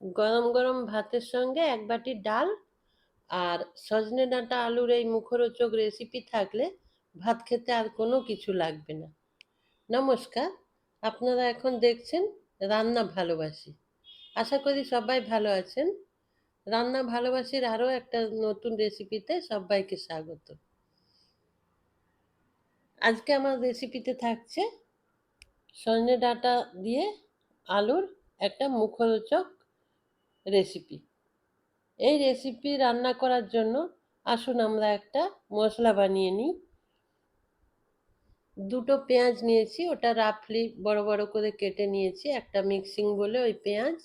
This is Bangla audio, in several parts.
গরম গরম ভাতের সঙ্গে এক বাটি ডাল আর সজনে ডাঁটা আলুর এই মুখরোচক রেসিপি থাকলে ভাত খেতে আর কোনো কিছু লাগবে না। নমস্কার, আপনারা এখন দেখছেন রান্না ভালোবাসি। আশা করি সবাই ভালো আছেন। রান্না ভালোবাসির আরও একটা নতুন রেসিপিতে সবাইকে স্বাগত। আজকে আমার রেসিপিতে থাকছে সজনে ডাঁটা দিয়ে আলুর একটা মুখরোচক রেসিপি এই রেসিপি রান্না করার জন্য আসুন আমরা একটা মশলা বানিয়ে নিই। দুটো পেঁয়াজ নিয়েছি, ওটা রাফলি বড় বড় করে কেটে নিয়েছি, একটা মিক্সিং বলে ওই পেঁয়াজ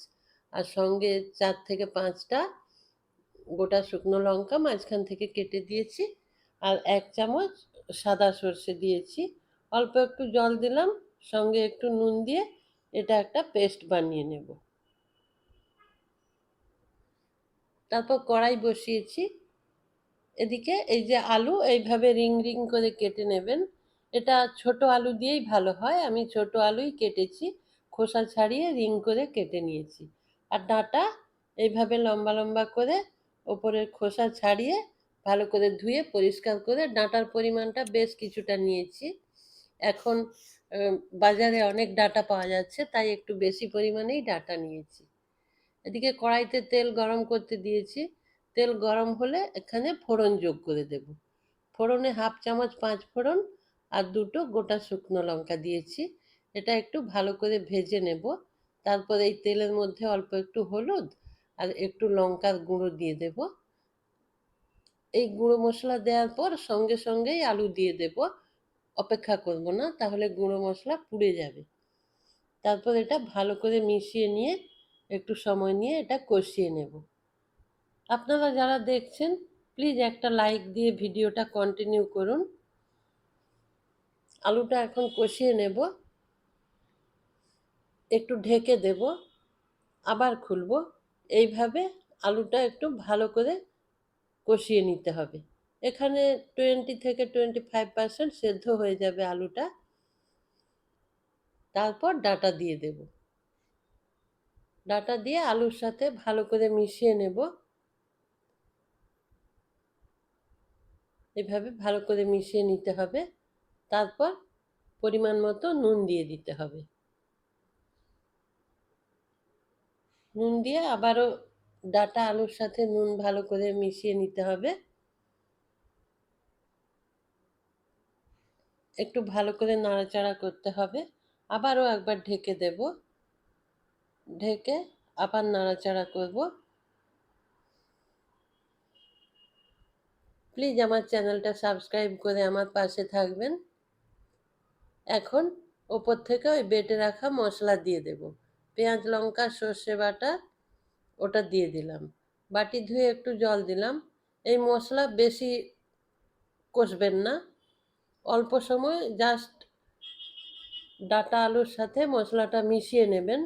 আর সঙ্গে চার থেকে পাঁচটা গোটা শুকনো লঙ্কা মাঝখান থেকে কেটে দিয়েছি আর এক চামচ সাদা সর্ষে দিয়েছি। অল্প একটু জল দিলাম, সঙ্গে একটু নুন দিয়ে এটা একটা পেস্ট বানিয়ে নেব। তারপর কড়াই বসিয়েছি। এদিকে এই যে আলু, এইভাবে রিং রিং করে কেটে নেবেন। এটা ছোট আলু দিয়েই ভালো হয়। আমি ছোট আলুই কেটেছি, খোসা ছাড়িয়ে রিং করে কেটে নিয়েছি। আর ডাঁটা এইভাবে লম্বা লম্বা করে ওপরের খোসা ছাড়িয়ে ভালো করে ধুয়ে পরিষ্কার করে ডাঁটার পরিমাণটা বেশ কিছুটা নিয়েছি। এখন বাজারে অনেক ডাটা পাওয়া যাচ্ছে, তাই একটু বেশি পরিমাণেই ডাটা নিয়েছি। এদিকে কড়াইতে তেল গরম করতে দিয়েছি। তেল গরম হলে এখানে ফোড়ন যোগ করে দেব। ফোড়নে হাফ চামচ পাঁচ ফোড়ন আর দুটো গোটা শুকনো লঙ্কা দিয়েছি। এটা একটু ভালো করে ভেজে নেব। তারপর এই তেলের মধ্যে অল্প একটু হলুদ আর একটু লঙ্কার গুঁড়ো দিয়ে দেব। এই গুঁড়ো মশলা দেওয়ার পর সঙ্গে সঙ্গেই আলু দিয়ে দেব। অপেক্ষা করব না, তাহলে গুঁড়ো মশলা পুড়ে যাবে। তারপর এটা ভালো করে মিশিয়ে নিয়ে একটু সময় নিয়ে এটা কষিয়ে নেব। আপনারা যারা দেখছেন প্লিজ একটা লাইক দিয়ে ভিডিওটা কন্টিনিউ করুন। আলুটা এখন কষিয়ে নেব। একটু ঢেকে দেব। আবার খুলব। এইভাবে আলুটা একটু ভালো করে কষিয়ে নিতে হবে। এখানে টোয়েন্টি থেকে টোয়েন্টি ফাইভ পার্সেন্ট সেদ্ধ হয়ে যাবে আলুটা। তারপর ডাটা দিয়ে দেব। ডাটা দিয়ে আলুর সাথে ভালো করে মিশিয়ে নেব। এভাবে ভালো করে মিশিয়ে নিতে হবে। তারপর পরিমাণ মতো নুন দিয়ে দিতে হবে। নুন দিয়ে আবারও ডাটা আলুর সাথে নুন ভালো করে মিশিয়ে নিতে হবে। একটু ভালো করে নাড়াচাড়া করতে হবে। আবারও একবার ঢেকে দেব। ঢেকে আবার নাড়াচাড়া করব। প্লিজ আমার চ্যানেলটা সাবস্ক্রাইব করে আমার পাশে থাকবেন। এখন ওপর থেকে ওই বেটে রাখা মশলা দিয়ে দেব। পেঁয়াজ, লঙ্কা, সর্ষে বাটা ওটা দিয়ে দিলাম। বাটি ধুয়ে একটু জল দিলাম। এই মশলা বেশি কষবেন না। অল্প সময় জাস্ট ডাটা আলুর সাথে মশলাটা মিশিয়ে নেবেন।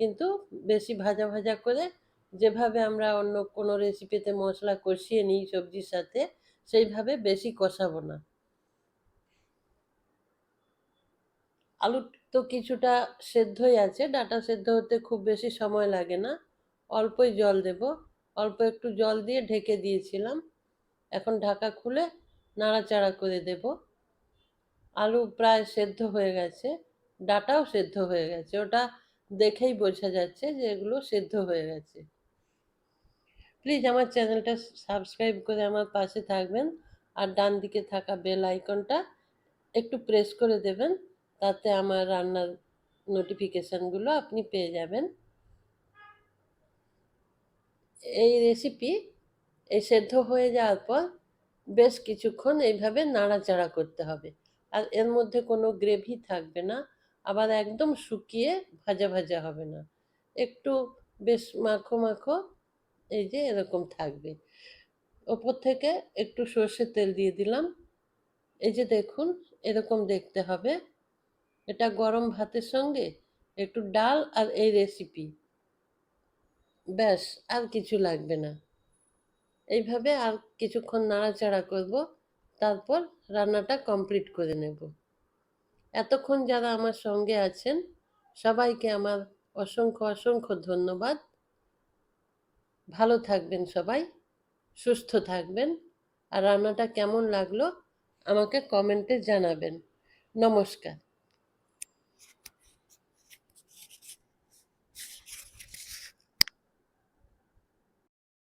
কিন্তু বেশি ভাজা ভাজা করে যেভাবে আমরা অন্য কোনো রেসিপিতে মশলা কষিয়ে নিই সবজির সাথে, সেইভাবে বেশি কষাবো না। আলু তো কিছুটা সেদ্ধই আছে, ডাটা সেদ্ধ হতে খুব বেশি সময় লাগে না। অল্পই জল দেব, অল্প একটু জল দিয়ে ঢেকে দিয়েছিলাম। এখন ঢাকা খুলে নাড়াচাড়া করে দেব। আলু প্রায় সেদ্ধ হয়ে গেছে, ডাটাও সেদ্ধ হয়ে গেছে। ওটা দেখেই বোঝা যাচ্ছে যে এগুলো সেদ্ধ হয়ে গেছে। প্লিজ আমার চ্যানেলটা সাবস্ক্রাইব করে আমার পাশে থাকবেন আর ডান দিকে থাকা বেল আইকনটা একটু প্রেস করে দেবেন, তাতে আমার রান্নার নোটিফিকেশানগুলো আপনি পেয়ে যাবেন। এই রেসিপি এই সেদ্ধ হয়ে যাওয়ার পর বেশ কিছুক্ষণ এইভাবে নাড়াচাড়া করতে হবে। আর এর মধ্যে কোনো গ্রেভি থাকবে না। আবার একদম শুকিয়ে ভাজা ভাজা হবে না। একটু বেশ মাখো মাখো এই যে এরকম থাকবে। ওপর থেকে একটু সর্ষের তেল দিয়ে দিলাম। এই যে দেখুন, এরকম দেখতে হবে। এটা গরম ভাতের সঙ্গে একটু ডাল আর এই রেসিপি ব্যাস, আর কিছু লাগবে না। এইভাবে আর কিছুক্ষণ নাড়াচাড়া করব, তারপর রান্নাটা কমপ্লিট করে নেব। এতক্ষণ যারা আমার সঙ্গে আছেন, সবাইকে আমার অসংখ্য অসংখ্য ধন্যবাদ। ভালো থাকবেন সবাই, সুস্থ থাকবেন। আর রান্নাটা কেমন লাগল, আমাকে কমেন্টে জানাবেন। নমস্কার।